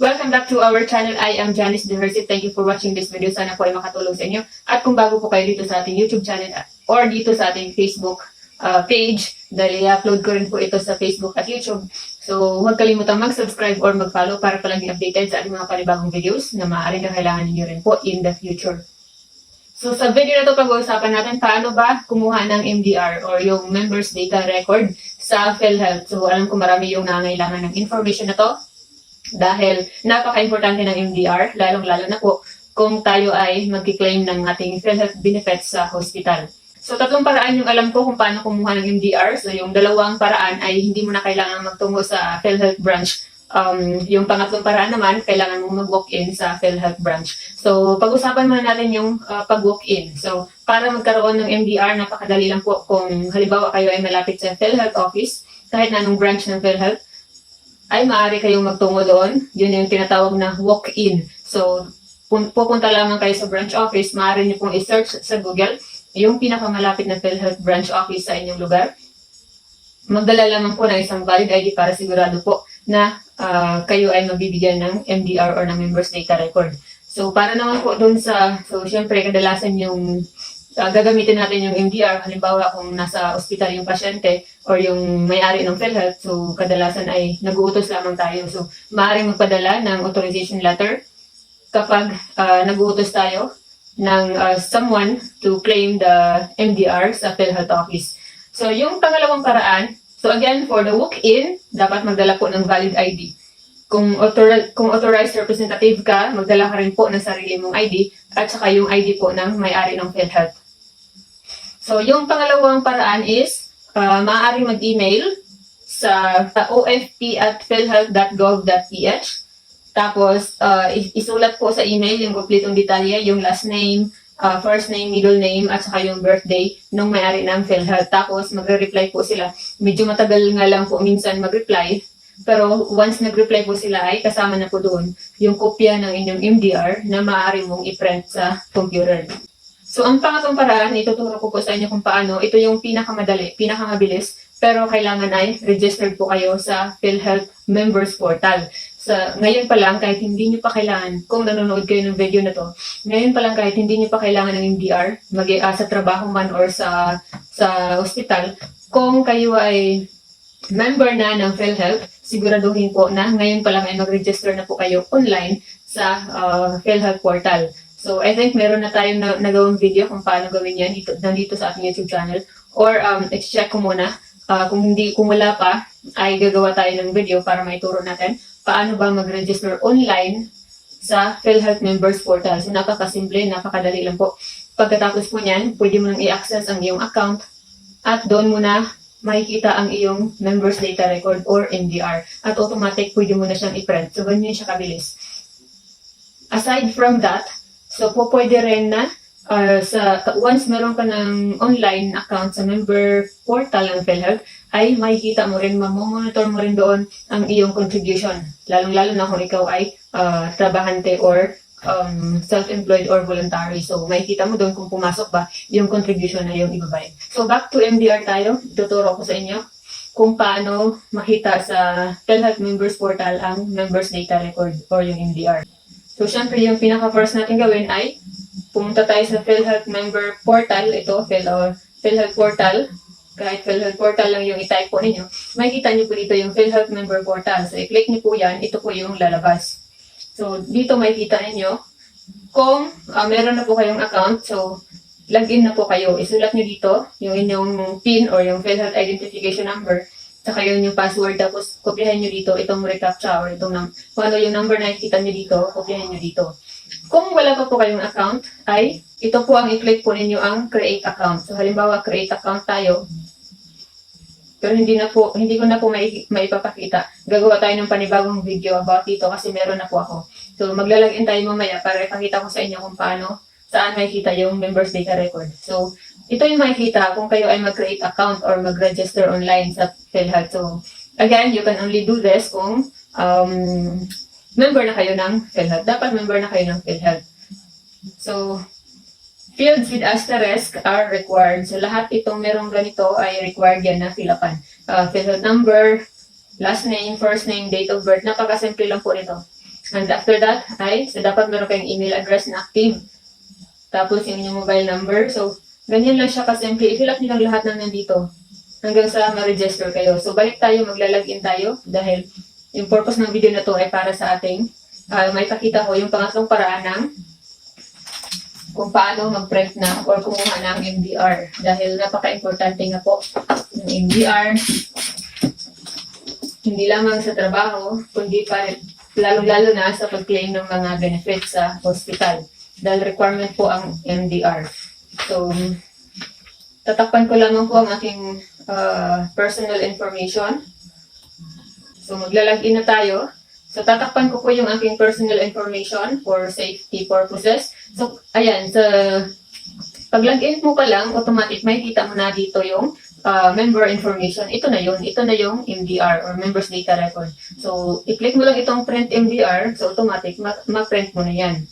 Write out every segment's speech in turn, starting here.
Welcome back to our channel. I am Janice Dehersit. Thank you for watching this video. Sana po ay makatulong sa inyo. At kung bago po kayo dito sa ating YouTube channel or dito sa ating Facebook uh, page, dahil i-upload ko rin po ito sa Facebook at YouTube. So, huwag kalimutang mag-subscribe or mag-follow para palagi updated sa ating mga panibagong videos na maaaring kailangan ninyo rin po in the future. So, sa video na to pag-uusapan natin paano ba kumuha ng MDR or yung Members Data Record sa PhilHealth. So, alam ko marami yung nangailangan ng information na to dahil napaka-importante ng MDR, lalong-lalo na po kung tayo ay magkiklaim ng ating PhilHealth benefits sa hospital. So, tatlong paraan yung alam ko kung paano kumuha ng MDR. So, yung dalawang paraan ay hindi mo na kailangan magtungo sa PhilHealth branch. Um, yung pangatlong paraan naman, kailangan mo mag-walk-in sa PhilHealth branch. So, pag-usapan muna natin yung uh, pag-walk-in. So, para magkaroon ng MDR, napakadali lang po kung halimbawa kayo ay malapit sa PhilHealth office, kahit na anong branch ng PhilHealth, ay maaari kayong magtungo doon. Yun yung tinatawag na walk-in. So, pun- pupunta lamang kayo sa branch office, maaari niyo pong i-search sa Google yung pinakamalapit na PhilHealth branch office sa inyong lugar. Magdala lamang po ng isang valid ID para sigurado po na ah, kayo ay mabibigyan ng MDR or ng Members Data Record. So, para naman po doon sa, so, syempre, kadalasan yung ah, gagamitin natin yung MDR, halimbawa kung nasa ospital yung pasyente or yung may-ari ng PhilHealth, so kadalasan ay nag-uutos lamang tayo. So, maaaring magpadala ng authorization letter kapag ah, nag-uutos tayo ng ah, someone to claim the MDR sa PhilHealth office. So, yung pangalawang paraan, so again, for the walk-in, dapat magdala po ng valid ID. Kung, author, kung authorized representative ka, magdala ka rin po ng sarili mong ID at saka yung ID po ng may-ari ng PhilHealth. So, yung pangalawang paraan is, uh, maaaring mag-email sa, sa ofp at philhealth.gov.ph. Tapos, uh, is- isulat po sa email yung kompletong detalye, yung last name, uh, first name, middle name, at saka yung birthday nung may-ari ng PhilHealth. Tapos, magre-reply po sila. Medyo matagal nga lang po minsan mag-reply. Pero once nag-reply po sila ay kasama na po doon yung kopya ng inyong MDR na maaari mong i-print sa computer. So, ang pangatong paraan, ituturo ko po sa inyo kung paano. Ito yung pinakamadali, pinakamabilis, pero kailangan ay registered po kayo sa PhilHealth Members Portal. Sa, ngayon pa lang, kahit hindi nyo pa kailangan, kung nanonood kayo ng video na to, ngayon pa lang kahit hindi nyo pa kailangan ng MDR, mag ah, sa trabaho man or sa, sa hospital, kung kayo ay member na ng PhilHealth, siguraduhin po na ngayon pa lang ay mag-register na po kayo online sa uh, PhilHealth portal. So, I think meron na tayong na nagawang video kung paano gawin yan dito, nandito sa ating YouTube channel. Or, um, check ko muna. Uh, kung hindi, kung wala pa, ay gagawa tayo ng video para maituro natin paano ba mag-register online sa PhilHealth Members Portal. So, napakasimple, napakadali lang po. Pagkatapos po niyan, pwede mo nang i-access ang iyong account at doon mo na makikita ang iyong Members Data Record or MDR. At automatic, pwede mo na siyang i-print. So, ganyan siya kabilis. Aside from that, so po pwede rin na uh, sa once meron ka ng online account sa member portal ng PhilHealth, ay makikita mo rin, mamonitor mo rin doon ang iyong contribution. Lalong-lalo na kung ikaw ay uh, trabahante or um, self-employed or voluntary. So, makikita mo doon kung pumasok ba yung contribution na yung ibabayad. So, back to MDR tayo. Tuturo ko sa inyo kung paano makita sa PhilHealth Members Portal ang Members Data Record or yung MDR. So, syempre, yung pinaka-first natin gawin ay pumunta tayo sa PhilHealth Member Portal. Ito, Phil, or PhilHealth Portal. Kahit PhilHealth Portal lang yung i-type po ninyo, makikita niyo po dito yung PhilHealth Member Portal. So, i-click niyo po yan. Ito po yung lalabas. So, dito makikita ninyo kung ah, meron na po kayong account. So, login na po kayo. Isulat niyo dito yung inyong PIN or yung PhilHealth Identification Number. Saka yun yung password. Tapos, kopyahin nyo dito itong recaptcha or itong num- kung ano yung number na nakikita nyo dito, kopyahin nyo dito. Kung wala pa po kayong account, ay ito po ang i-click po ninyo ang create account. So, halimbawa, create account tayo. Pero hindi na po, hindi ko na po mai, maipapakita. Gagawa tayo ng panibagong video about dito kasi meron na po ako. So, maglalagin tayo mamaya para ipakita ko sa inyo kung paano, saan makikita yung members data record. So, ito yung makikita kung kayo ay mag-create account or mag-register online sa PhilHealth. So, again, you can only do this kung um, member na kayo ng PhilHealth. Dapat member na kayo ng PhilHealth. So, fields with asterisk are required. So, lahat itong merong ganito ay required yan na fill upan. Uh, PhilHealth number, last name, first name, date of birth. Napakasimple lang po nito. And after that, ay, so dapat meron kayong email address na active. Tapos yung inyong mobile number. So, ganyan lang siya kasimple. I-fill up nyo lang lahat ng nandito hanggang sa ma-register kayo. So, balik tayo, maglalagin tayo dahil yung purpose ng video na to ay para sa ating uh, may pakita ko yung pangatlong paraan ng kung paano mag-print na or kumuha ng MDR. Dahil napaka-importante nga po ng MDR. Hindi lamang sa trabaho, kundi pa lalo-lalo na sa pag-claim ng mga benefits sa hospital. Dahil requirement po ang MDR. So, tatakpan ko lamang po ang aking uh, personal information. So, maglalagin na tayo. So, tatakpan ko po yung aking personal information for safety purposes. So, ayan, sa pag-login mo pa lang, automatic may kita mo na dito yung uh, member information. Ito na yun. Ito na yung MDR or Members Data Record. So, i-click mo lang itong print MDR. So, automatic, ma- ma-print mo na yan.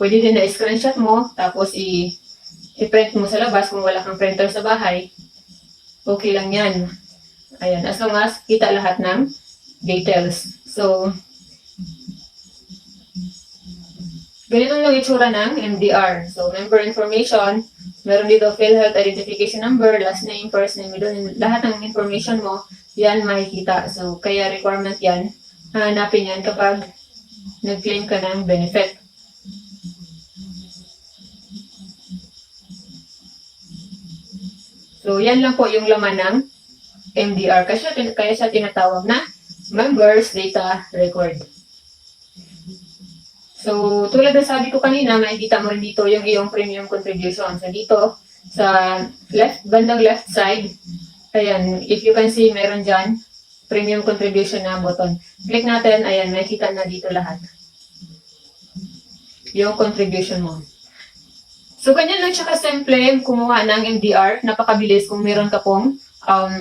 Pwede din na screenshot mo, tapos i- i-print mo sa labas kung wala kang printer sa bahay. Okay lang yan. Ayan, as long as kita lahat ng details. So, ganito yung itsura ng MDR. So, member information, meron dito PhilHealth identification number, last name, first name, middle name, lahat ng information mo, yan makikita. So, kaya requirement yan, hanapin yan kapag nag-claim ka ng benefit. So, yan lang po yung laman ng MDR. Kaya siya, kaya siya tinatawag na Members Data Record. So, tulad na sabi ko kanina, makikita mo rin dito yung iyong premium contribution. So, dito, sa left, bandang left side, ayan, if you can see, meron dyan, premium contribution na button. Click natin, ayan, makikita na dito lahat. Yung contribution mo. So, ganyan lang siya kasimple kumuha ng MDR. Napakabilis kung meron ka pong um,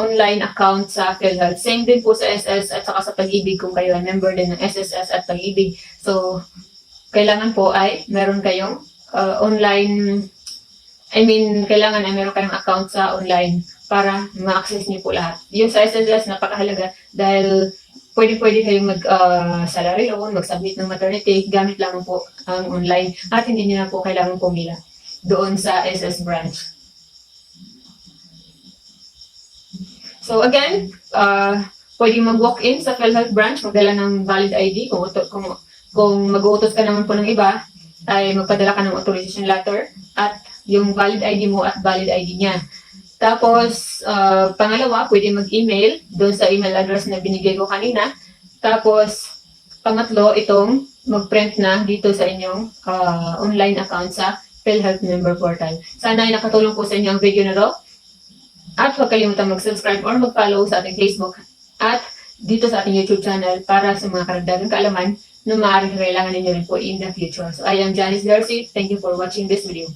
online account sa PhilHealth. Same din po sa SS at saka sa Pag-ibig kung kayo ay member din ng SSS at Pag-ibig. So, kailangan po ay meron kayong uh, online, I mean, kailangan ay meron kayong account sa online para ma-access niyo po lahat. Yung sa SSS, napakahalaga dahil pwede-pwede kayong mag uh, salary loan, mag-submit ng maternity, gamit lamang po ang online at hindi niyo na po kailangan pumila doon sa SS branch. So again, uh, pwede mag-walk-in sa PhilHealth branch, magdala ng valid ID. Kung, kung, kung mag-uutos ka naman po ng iba, ay magpadala ka ng authorization letter at yung valid ID mo at valid ID niya. Tapos, uh, pangalawa, pwede mag-email doon sa email address na binigay ko kanina. Tapos, pangatlo, itong mag-print na dito sa inyong uh, online account sa PhilHealth Member Portal. Sana ay nakatulong po sa inyo ang video na to. At huwag kalimutang mag-subscribe or mag-follow sa ating Facebook at dito sa ating YouTube channel para sa mga karagdagang kaalaman na maaaring kailangan ninyo rin po in the future. So, I am Janice Darcy. Thank you for watching this video.